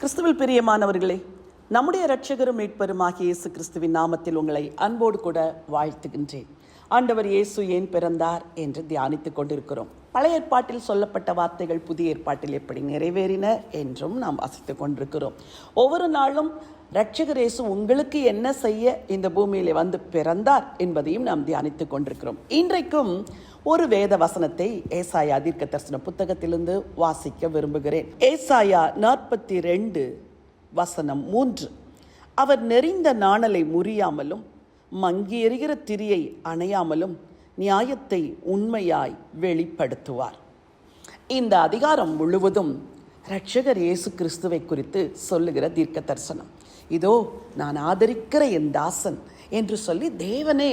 கிறிஸ்துவில் பிரியமானவர்களே நம்முடைய இரட்சகரும் மீட்பருமாகிய இயேசு கிறிஸ்துவின் நாமத்தில் உங்களை அன்போடு கூட வாழ்த்துகின்றேன். ஆண்டவர் இயேசு ஏன் பிறந்தார் என்று தியானித்துக் கொண்டிருக்கிறோம். பழைய ஏற்பாட்டில் சொல்லப்பட்ட வார்த்தைகள் புதிய ஏற்பாட்டில் எப்படி நிறைவேறின என்றும் நாம் வாசித்துக் கொண்டிருக்கிறோம். ஒவ்வொரு நாளும் இரட்சகர் இயேசு உங்களுக்கு என்ன செய்ய இந்த பூமியிலே வந்து பிறந்தார் என்பதையும் நாம் தியானித்துக் கொண்டிருக்கிறோம். இன்றைக்கும் ஒரு வேத வசனத்தை ஏசாயா தீர்க்க தரிசன புத்தகத்திலிருந்து வாசிக்க விரும்புகிறேன். ஏசாயா நாற்பத்தி ரெண்டு வசனம் மூன்று. அவர் நெறிந்த நாணலை முறியாமலும் மங்கி எறிகிற திரியை அணையாமலும் நியாயத்தை உண்மையாய் வெளிப்படுத்துவார். இந்த அதிகாரம் முழுவதும் ரட்சகர் இயேசு கிறிஸ்துவை குறித்து சொல்லுகிற தீர்க்க தரிசனம் இதோ நான் ஆதரிக்கிற என் தாசன் என்று சொல்லி தேவனே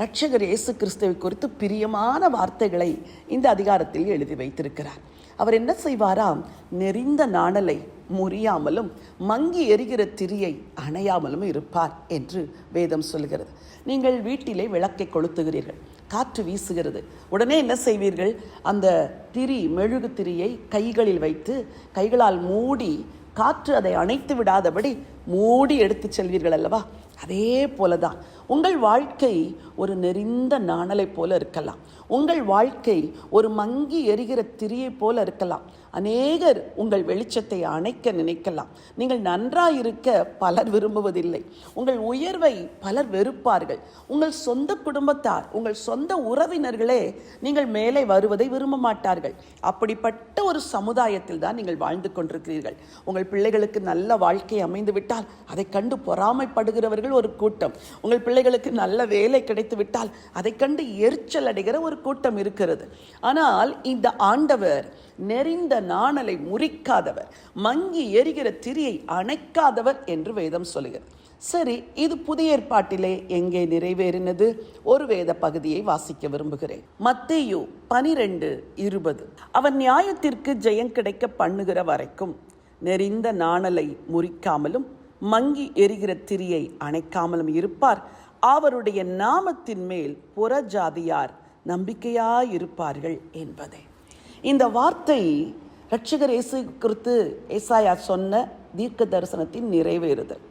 ரட்சகர் இயேசு கிறிஸ்துவை குறித்து பிரியமான வார்த்தைகளை இந்த அதிகாரத்தில் எழுதி வைத்திருக்கிறார். அவர் என்ன செய்வாராம் நெறிந்த நாணலை முறியாமலும் மங்கி எரிகிற திரியை அணையாமலும் இருப்பார் என்று வேதம் சொல்கிறது. நீங்கள் வீட்டிலே விளக்கை கொளுத்துகிறீர்கள் காற்று வீசுகிறது. உடனே என்ன செய்வீர்கள்? அந்த திரி மெழுகு திரியை கைகளில் வைத்து கைகளால் மூடி காற்று அதை அணைத்து விடாதபடி மூடி எடுத்து செல்வீர்கள் அல்லவா? அதே போலதான். உங்கள் வாழ்க்கை ஒரு நெறிந்த நாணலை போல இருக்கலாம். உங்கள் வாழ்க்கை ஒரு மங்கி எரிகிற திரியை போல இருக்கலாம். அநேகர் உங்கள் வெளிச்சத்தை அணைக்க நினைக்கலாம். நீங்கள் நன்றாயிருக்க பலர் விரும்புவதில்லை. உங்கள் உயர்வை பலர் வெறுப்பார்கள். உங்கள் சொந்த குடும்பத்தார் உங்கள் சொந்த உறவினர்களே நீங்கள் மேலே வருவதை விரும்ப மாட்டார்கள். அப்படிப்பட்ட ஒரு சமுதாயத்தில் தான் நீங்கள் வாழ்ந்து கொண்டிருக்கிறீர்கள். உங்கள் பிள்ளைகளுக்கு நல்ல வாழ்க்கை அமைந்துவிட்டு விட்டால் அதை கண்டு பொறாமைப்படுகிறவர்கள் ஒரு கூட்டம். உங்கள் பிள்ளைகளுக்கு நல்ல வேலை கிடைத்து விட்டால் அதை கண்டு எரிச்சல் அடைகிற ஒரு கூட்டம் இருக்கிறது. ஆனால் இந்த ஆண்டவர் நெறிந்த நாணலை முறிக்காதவர் மங்கி எரிகிற திரியை அணைக்காதவர் என்று வேதம் சொல்கிறது சரி இது புதிய ஏற்பாட்டிலே எங்கே நிறைவேறினது? ஒரு வேத பகுதியை வாசிக்க விரும்புகிறேன். மத்தேயு பனிரெண்டு இருபது. அவன் நியாயத்திற்கு ஜெயம் கிடைக்க பண்ணுகிற வரைக்கும் நெறிந்த நாணலை முறிக்காமலும் மங்கி எரிகிற திரியை அணைக்காமலும் இருப்பார். அவருடைய நாமத்தின் மேல் புறஜாதியார் நம்பிக்கையாயிருப்பார்கள் என்பதே. இந்த வார்த்தை ரட்சகர் இயேசு குறித்து ஏசாயா சொன்ன தீர்க்க தரிசனத்தின் நிறைவேறுதல்.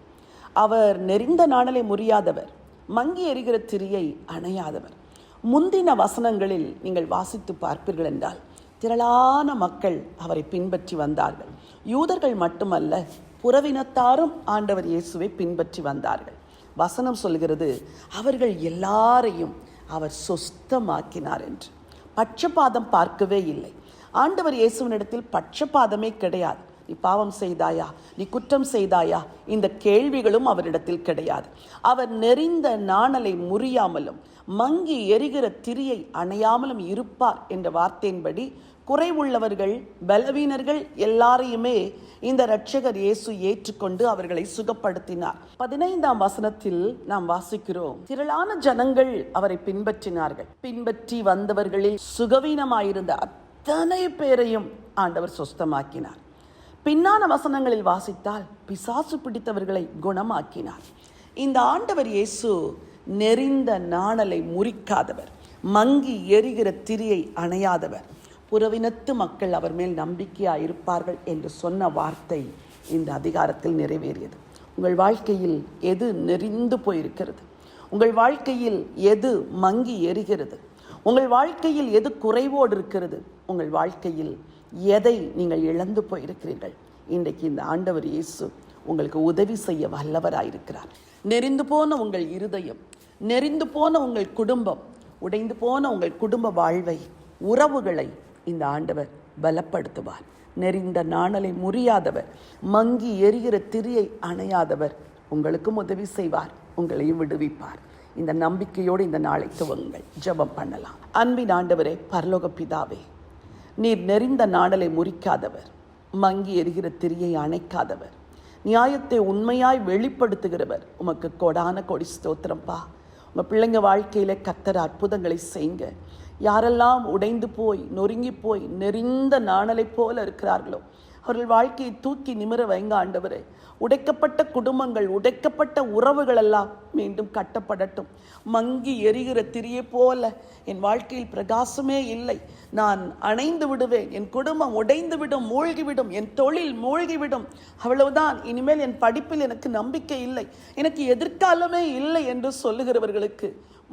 அவர் நெறிந்த நாணலை முறியாதவர் மங்கி எரிகிற திரியை அணையாதவர். முந்தின வசனங்களில் நீங்கள் வாசித்து பார்ப்பீர்கள் என்றால் திரளான மக்கள் அவரை பின்பற்றி வந்தார்கள். யூதர்கள் மட்டுமல்ல புறவினத்தாரும் ஆண்டவர் இயேசுவை பின்பற்றி வந்தார்கள். வசனம் சொல்கிறது அவர்கள் எல்லாரையும் அவர் சொஸ்தமாக்கினார் என்று. பட்சபாதம் பார்க்கவே இல்லை. ஆண்டவர் இயேசுவினிடத்தில் பட்சபாதமே கிடையாது. நீ பாவம் செய்தாயா? நீ குற்றம் செய்தாயா? இந்த கேள்விகளும் அவரிடத்தில் கிடையாது. அவர் நெறிந்த நாணலை முறியாமலும் மங்கி எரிகிற திரியை அணையாமலும் இருப்பார் என்ற வார்த்தையின்படி குறைவுள்ளவர்கள் பலவீனர்கள் எல்லாரையுமே இந்த இரட்சகர் இயேசு ஏற்றுக்கொண்டு அவர்களை சுகப்படுத்தினார். பதினைந்தாம் வசனத்தில் நாம் வாசிக்கிறோம் திரளான ஜனங்கள் அவரை பின்பற்றினார்கள். பின்பற்றி வந்தவர்களில் சுகவீனமாயிருந்த அத்தனை பேரையும் ஆண்டவர் சொஸ்தமாக்கினார். பின்னான வசனங்களில் வாசித்தால் பிசாசு பிடித்தவர்களை குணமாக்கினார். இந்த ஆண்டவர் இயேசு நெறிந்த நாணலை முறிக்காதவர். மங்கி எரிகிற திரியை அணையாதவர். புறவினத்து மக்கள் அவர் மேல் நம்பிக்கையாக இருப்பார்கள் என்று சொன்ன வார்த்தை இந்த அதிகாரத்தில் நிறைவேறியது. உங்கள் வாழ்க்கையில் எது நெறிந்து போயிருக்கிறது? உங்கள் வாழ்க்கையில் எது மங்கி எரிகிறது? உங்கள் வாழ்க்கையில் எது குறைவோடு இருக்கிறது? உங்கள் வாழ்க்கையில் எதை நீங்கள் இழந்து போயிருக்கிறீர்கள்? இன்றைக்கு இந்த ஆண்டவர் இயேசு உங்களுக்கு உதவி செய்ய வல்லவராயிருக்கிறார். நெறிந்து போன உங்கள் இருதயம் நெறிந்து போன உங்கள் குடும்பம் உடைந்து போன உங்கள் குடும்ப வாழ்வை உறவுகளை இந்த ஆண்டவர் பலப்படுத்துவார். நெறிந்த நாணலை முறியாதவர் மங்கி எரிகிற திரியை அணையாதவர் உங்களுக்கும் உதவி செய்வார் உங்களையும் விடுவிப்பார். இந்த நம்பிக்கையோடு இந்த நாளை துவங்குங்கள். ஜெபம் பண்ணலாம். அன்பின் ஆண்டவரே பரலோக பிதாவே நீர் நெறிந்த நாடலை முறிக்காதவர். மங்கி எரிகிற திரியை அணைக்காதவர். நியாயத்தை உண்மையாய் வெளிப்படுத்துகிறவர். உமக்கு கொடான கொடி ஸ்தோத்திரம்ப்பா உங்கள் பிள்ளைங்க வாழ்க்கையில் கத்தர அற்புதங்களை செய்யுங்க. யாரெல்லாம் உடைந்து போய் நொறுங்கி போய் நெறிந்த நாணலை போல இருக்கிறார்களோ அவர்கள் வாழ்க்கையை தூக்கி நிமிர வைங்க ஆண்டவரே. உடைக்கப்பட்ட குடும்பங்கள் உடைக்கப்பட்ட உறவுகள் எல்லாம் மீண்டும் கட்டப்படட்டும். மங்கி எரிகிற திரியை போல என் வாழ்க்கையில் பிரகாசமே இல்லை. நான் அணைந்து விடுவேன் என் குடும்பம் உடைந்து விடும் மூழ்கிவிடும் என் தொழில் மூழ்கிவிடும். அவ்வளவுதான். இனிமேல் என் படிப்பில் எனக்கு நம்பிக்கை இல்லை. எனக்கு எதிர்காலமே இல்லை என்று சொல்லுகிறவர்களுக்கு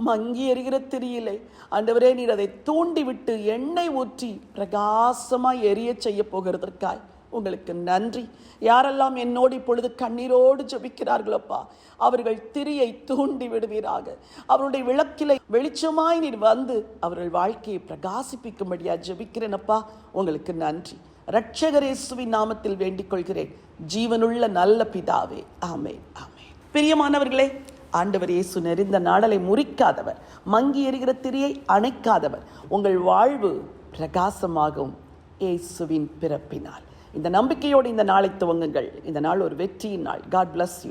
மங்கி எரிகிற திரியிலே ஆண்டவரே நீர் அதை தூண்டிவிட்டு எண்ணெய் ஊற்றி பிரகாசமாய் எரிய செய்ய போகிறதற்காய். உங்களுக்கு நன்றி. யாரெல்லாம் என்னோடு இப்பொழுது கண்ணீரோடு ஜெபிக்கிறார்களப்பா அவர்கள் திரியை தூண்டி விடுவீராக. அவருடைய விளக்கிலை வெளிச்சமாய் நீர் வந்து அவர்கள் வாழ்க்கையை பிரகாசிப்பிக்கும்படியாக ஜபிக்கிறேனப்பா. உங்களுக்கு நன்றி. ரட்சகரேசுவின் நாமத்தில் வேண்டிக் கொள்கிறேன் ஜீவனுள்ள நல்ல பிதாவே. ஆமே ஆமே பிரியமானவர்களே ஆண்டவர் இயேசு நெறிந்த நாடலை முறிக்காதவர் மங்கி எறிகிற திரியை அணைக்காதவர் உங்கள் வாழ்வு பிரகாசமாகும் இயேசுவின் பிறப்பினால். இந்த நம்பிக்கையோடு இந்த நாளை துவங்குங்கள். இந்த நாள் ஒரு வெற்றியின் நாள். God bless you